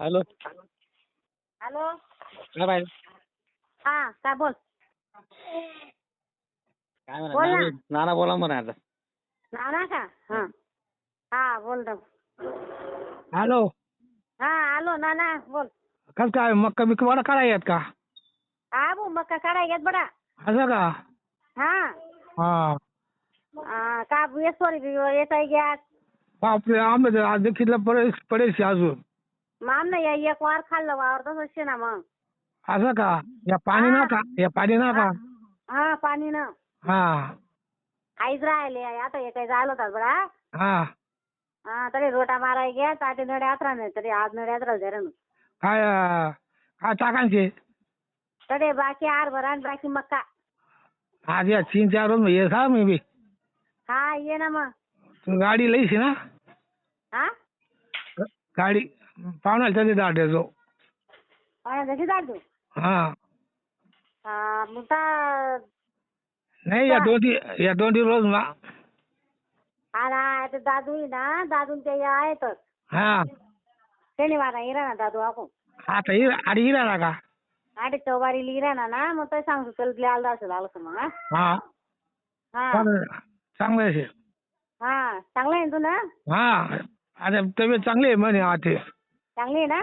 Hello hello काय पाहिजे हा काय बोल काय म्हणा बोल ना. नाना- नाना बोला म्हणा आता नाना का हा हा बोल ना हॅलो हा हॅलो नाना बोल कस काय मक्का बिक्का वाडा काढायत का हा भाऊ मग काढाय घेत बडा असं का हा हा आ, का येसोरी येत आहे घ्या बापरे आंबे देखील पडेल अजून मग आम ना या एक वार खाल्लं वावर तसंच शे ना मग. असं का? या पाणी ना का या पाणी ना का हा पाणी ना. हा. आईच राहिले आता हे काही झालं होतं बडा हा. हा तरी रोटा माराय घ्या ताटे नडे आत्रा नाही तरी आज नडे आत्रा जरा काय अं, काय टाकायचे? तडे बाकी आर भरा आणि बाकी मक्का आज या तीन चार रोज ये का मी बी. हा ये ना मग. तू गाडी लईशी ना? हा? गाडी पाहुण्याला तरी दाट येतो कशी जातो हा. हा मग ता नाही या दोन ती- या दोन तीन रोज ना दादू आहे ना दादू ते आहेतच हा. शनिवार इरा ना दादू आपण. आता हिरा आडी हिरा ना का? आठ चौबारी लिहिरा ना ना मग ते सांगतो चल आलं असेल आलं मग हा. हा. हा. चांगलं चांगलं आहे. हा चांगलं आहे ना तू ना हा. आता तब्येत चांगली आहे म्हणे आता. อย่างนี้นะ